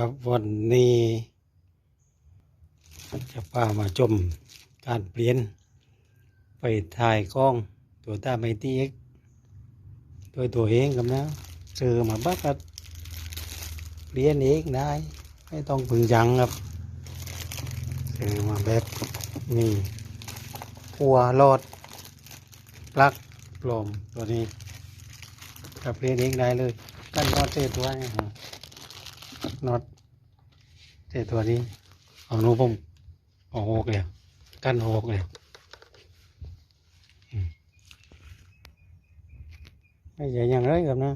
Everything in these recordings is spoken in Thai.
ครับวันนี้จะพามาชมการเปลี่ยน ไปถ่ายกล้องตัวตาไมตีเอ็กตัวตัวเองกับนะเจอมาบักก็เปลี่ยนเองได้ ไม่ต้องพึงยังครับเจอมาแบบนี้หัวรอดปลักปลอมตัวนี้กับเปลี่ยนเองได้เลยกันนอดเตตัวนี้ น็อดเตตัวนี้เอาหนูผมเอาหกเลยกันหกเลยไม่ใช่ย่างไรกับนะ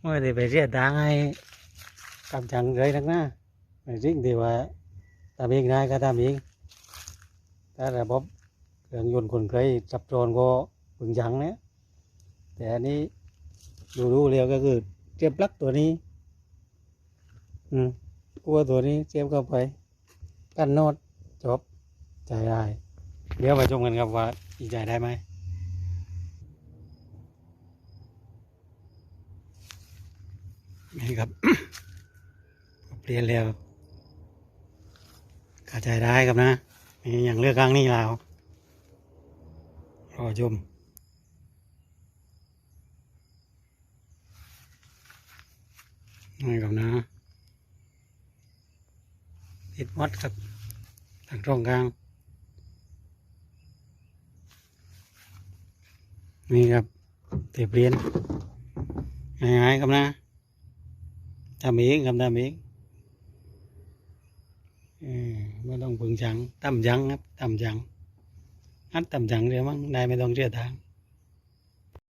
เมื่อได้ไปเรียกตังให้กำจังเลยนักนะไม่จริงที่ว่าทำเองได้ก็ทำเองถ้าระบบเครื่องยนต์คนเคยจับโจรก็ปึงยังเนี่ยแต่อันนี้ดูดูเร็วก็คือเทียบลักตัวนี้ อืมกัวตัวนี้เทียบเข้าไป กันโนดจบจ่ายได้ เดี๋ยวมาชมกันครับว่าอีจ่ายได้ไหมนี่ครับเปลี่ยนแล้วกระจายได้ครับนะนี่อย่างเลือกครั้งนี้แล้วรอชมนี่ครับนะ ติดมัดครับทางตรงกลาง นี่ครับเตียเปลี่ยนง่ายๆครับนะทำเองครับทำเองเออไม่ต้องพึงจังตั้มจังครับตั้มจังอัดตั้มจังเดี๋ยวมั้งได้ไม่ต้องเชื่อทาง